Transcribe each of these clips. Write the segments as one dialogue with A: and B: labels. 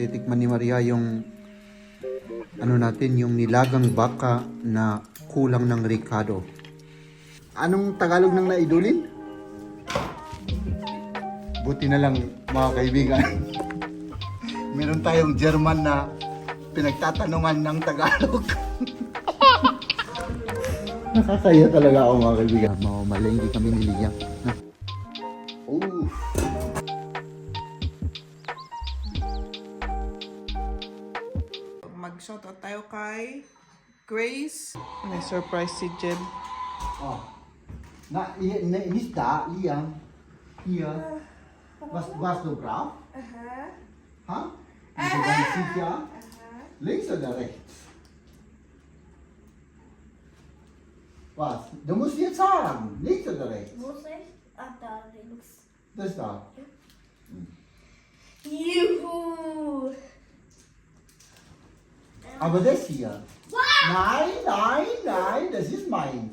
A: titikman ni Maria yung ano natin, yung nilagang baka na kulang ng Ricardo. Anong Tagalog ng naidulin? Buti na lang mga kaibigan. Meron tayong German na pinagtatanungan ng Tagalog. Nakakaya talaga ako mga kaibigan. Mamamalenggi kami ni Liam. Oh.
B: Tayo kay Grace. May surprise si Jen.
A: Oh. Na, i- na, nicht da, Liam. Hier. Uh-huh. Was, was du brauchst? Ha? Bist du ganz sicher? Links oder rechts? Was? Du musst jetzt sagen. Links oder rechts?
C: Muss ich? Ah, da links.
A: Das da.
C: Juhu!
A: Aber das hier. Nein, nein, nein, das ist meins.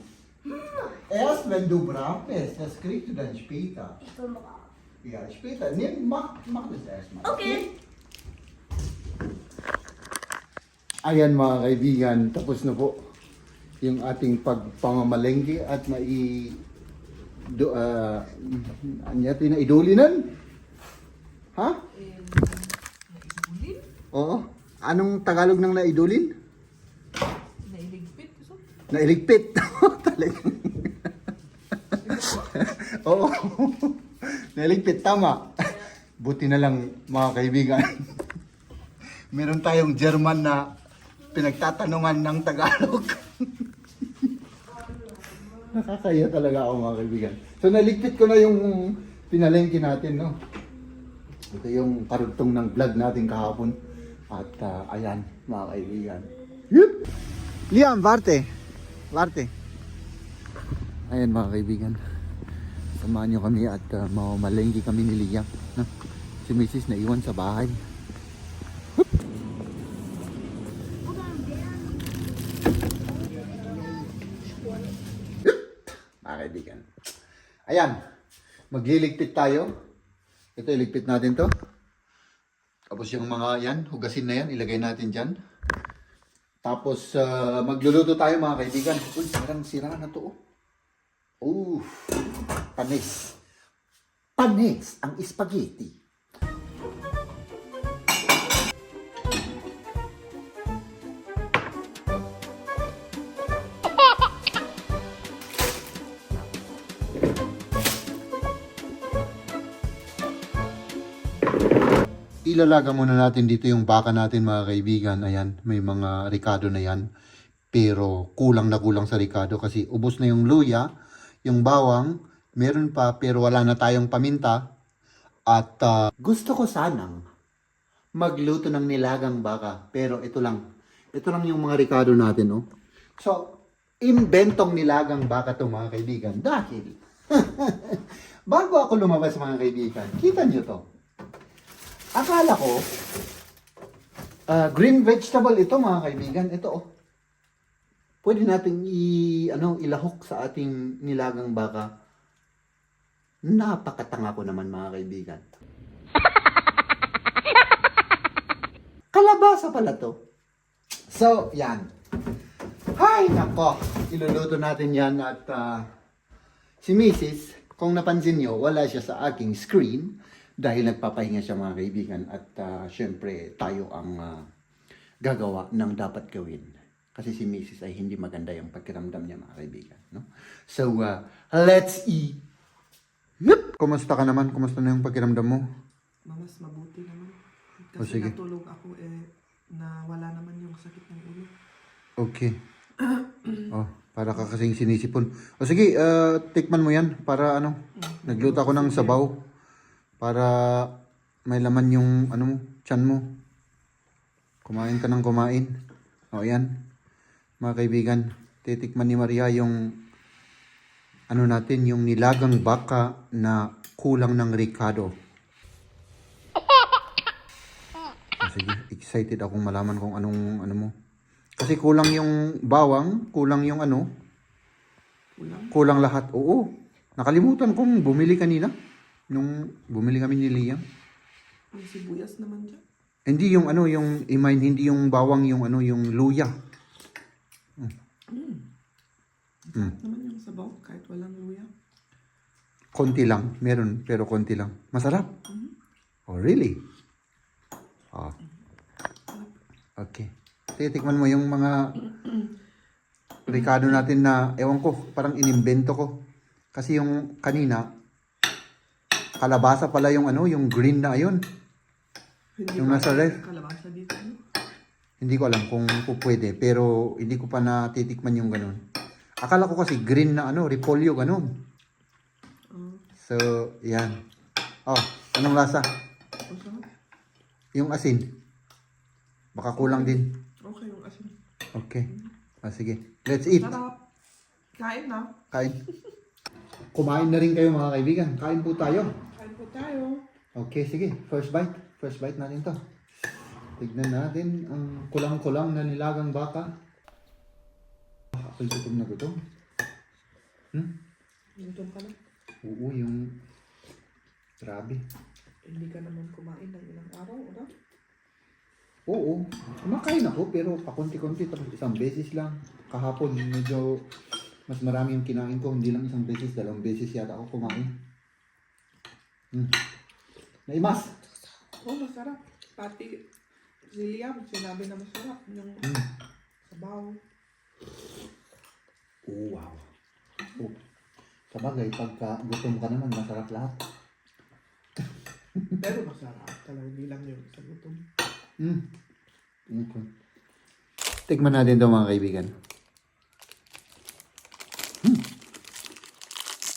A: Erst wenn du brav bist, das kriegst du dann später.
C: Ich bin brav.
A: Ja, später. Nimm, mach, mach das erstmal.
C: Okay.
A: Ayan mga kaibigan, tapos na po yung ating pagpamamalengke at mai do, uh, anyati na idulinan. Ha? Oo. Anong Tagalog ng naidulin?
B: Nailigpit. So,
A: Nailigpit. Talagang. Oo. Nailigpit, tama. Buti na lang mga kaibigan. Meron tayong German na pinagtatanungan ng Tagalog. Nakakaya talaga ako mga kaibigan. So naligpit ko na yung pinalengke natin, no? Ito yung karugtong ng vlog natin kahapon. At ah, ayan, mga kaibigan. Yup! Liam, warte. Warte. Ayan mga kaibigan. Samahan nyo kami at uh, mamamalengke kami ni Liam. No? Si Mrs. naiwan sa bahay. Hup! Mga kaibigan. Ayan. Magliligpit tayo. Ito, iligpit natin to. Tapos yung mga yan, hugasin na yan, ilagay natin dyan. Tapos ah, magluluto tayo mga kaibigan. Uy, parang sira na to. Oh. Uh, panis. Panis ang spaghetti. Ilalaga muna natin dito yung baka natin mga kaibigan. Ayan, may mga ricado na yan. Pero kulang na kulang sa ricado kasi ubos na yung luya, yung bawang, meron pa pero wala na tayong paminta. At ah, gusto ko sanang magluto ng nilagang baka. Pero ito lang. Ito lang yung mga ricado natin, oh. So, inventong nilagang baka to mga kaibigan. Dahil, bago ako lumabas mga kaibigan, kita nyo to. Akala ko, ah, green vegetable ito mga kaibigan. Ito oh. Pwede nating i, ano, ilahok sa ating nilagang baka. Napakatanga ko naman mga kaibigan. Kalabasa pala to. So, yan. Hay, nako. Iluluto natin yan at ah, si Mrs., kung napansin nyo, wala siya sa aking screen dahil nagpapahinga siya mga kaibigan at ah, syempre tayo ang ah, gagawa ng dapat gawin. Kasi si Mrs. ay hindi maganda yung pagkiramdam niya mga kaibigan. No? So, ah, let's eat. Yup! Kumusta ka naman? Kumusta na yung pagkiramdam mo?
B: mas mabuti naman.
A: O,
B: Kasi
A: sige.
B: natulog ako eh, na wala naman yung sakit ng ulo.
A: Okay. Oh, para ka kasing sinisipon. O sige, ah, tikman mo yan para ano, nagluto ako ng sabaw para may laman yung ano mo, tiyan mo. Kumain ka ng kumain. O yan. Mga kaibigan, titikman ni Maria yung ano natin, yung nilagang baka na kulang ng Ricardo. O sige, excited akong malaman kung anong ano mo. Kasi kulang yung bawang, kulang yung ano,
B: Kulang.
A: kulang lahat. Oo. Nakalimutan kong bumili kanina. Nung bumili kami ni Liam.
B: May sibuyas naman dyan.
A: Hindi yung ano, yung imain, hindi yung bawang, yung ano, yung luya.
B: Naman yung sabaw, kahit walang luya.
A: Konti lang, meron, pero konti lang. Masarap. Oh, really? Oh. Okay. Sige, tikman mo yung mga Ricardo natin na, ewan ko, parang inimbento ko. Kasi yung kanina, kalabasa pala yung ano, yung green na ayun.
B: Hindi
A: Yung nasa ref.
B: Kalabasa dito. no?
A: Hindi ko alam kung, kung pwede, pero hindi ko pa natitikman yung ganun. Akala ko kasi green na ano, repolyo, ganun.
B: Ah,
A: So, yan. Oh, anong lasa? Yung asin. Baka kulang din.
B: Okay yung asin.
A: Okay. Ah, sige. Let's eat.
B: Sarap. Kain na.
A: Kain. Kumain na rin kayo mga kaibigan. Kain po tayo.
B: Tayo.
A: Okay, sige. First bite. First bite natin to. Tignan natin ang kulang-kulang na nilagang baka. Ako'y gutom na gutom. Hmm?
B: Gutom ka na.
A: Oo, yung... Grabe.
B: Hindi ka naman kumain ng ilang araw, o
A: Oo, kumakain ako pero pakunti-kunti tapos isang beses lang. Kahapon medyo mas marami yung kinain ko, hindi lang isang beses, dalawang beses yata ako kumain. Hmm. Naimas!
B: Oh, masarap. Pati si Liam, sinabi na masarap. Yung
A: Hmm.
B: sabaw.
A: Oh, wow. Oh. Sabagay, pagka gutom ka naman, masarap lahat.
B: Pero masarap. Talagang hindi lang yung sa gutom.
A: Hmm. Okay. Tikman natin ito mga kaibigan. Hmm.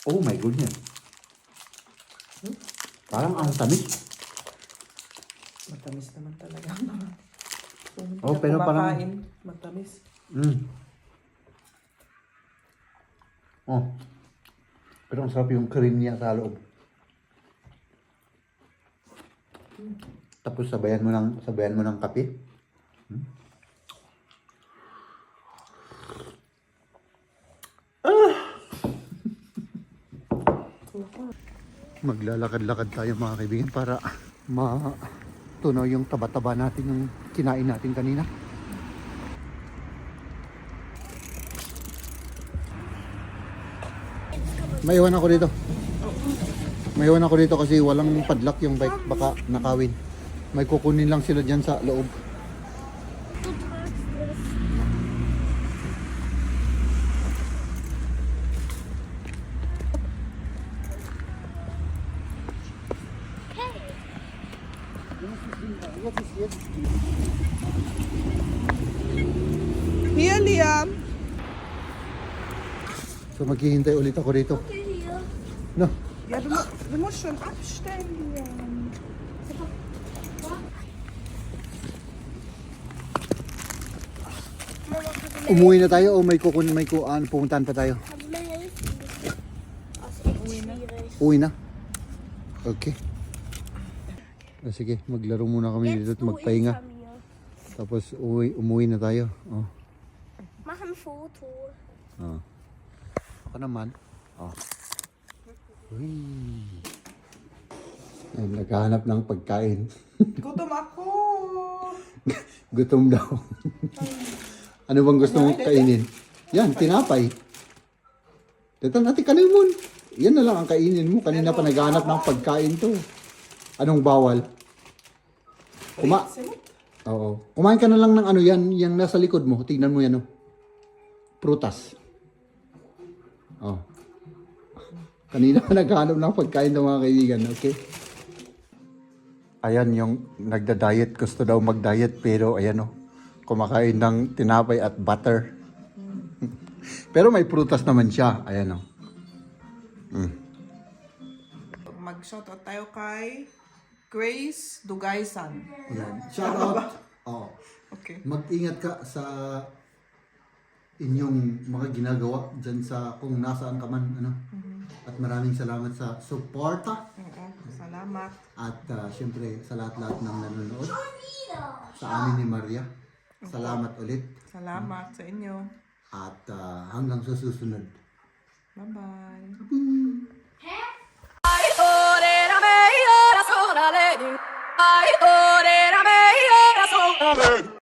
A: Oh my goodness. Hmm. Parang ang tamis.
B: Matamis naman talaga. Kung
A: Oh, pero parang-
B: matamis.
A: Mm. Oh. Pero ang sarap yung cream niya sa loob. Tapos sabayan mo ng sabayan mo ng kape. Hmm? Maglalakad-lakad tayo mga kaibigan para matunaw yung taba-taba natin yung kinain natin kanina. Maiwan ako dito. Maiwan ako dito kasi walang padlock yung bike. Baka nakawin. May kukunin lang sila dyan sa loob.
B: Here, Liam.
A: So maghihintay ulit ako dito. No.
B: Ja, du, du musst schon abstellen, Liam.
A: Umuwi na tayo o may kukunin may kuan pumuntahan pa tayo. Uwi na. Okay. Ah, sige, maglaro muna kami dito at magpahinga. Tapos uwi, umuwi na tayo. Oh.
C: Mach ein Foto.
A: Oh. Ako naman. Oh. Uy. Ay, naghahanap ng pagkain.
B: Gutom ako.
A: Gutom daw. ano bang gusto mong kainin? Yan, tinapay. Dito natin kanin mo. Yan na lang ang kainin mo. Kanina pa naghahanap ng pagkain to. Anong bawal? Kuma. Oo. Kumain ka na lang ng ano yan, yung nasa likod mo. Tingnan mo yan, oh. Prutas. Oh. Kanina pa naghahanap ng pagkain ng mga kaibigan, okay? Ayan yung nagda-diet. Gusto daw mag-diet pero ayan oh. Kumakain ng tinapay at butter. pero may prutas naman siya. Ayan oh. Mm.
B: Mag-shoutout tayo kay Grace Dugaysan.
A: Ayan. Shout out. Oh.
B: Okay.
A: Mag-ingat ka sa inyong mga ginagawa dyan sa kung nasaan ka man. Ano? At maraming salamat sa suporta.
B: Oo, salamat.
A: At ah, syempre sa lahat-lahat ng nanonood. Sa amin ni Maria. Salamat ulit.
B: Salamat sa inyo.
A: At ah, hanggang sa susunod.
B: Bye-bye.「
D: la lady. I thought it, I made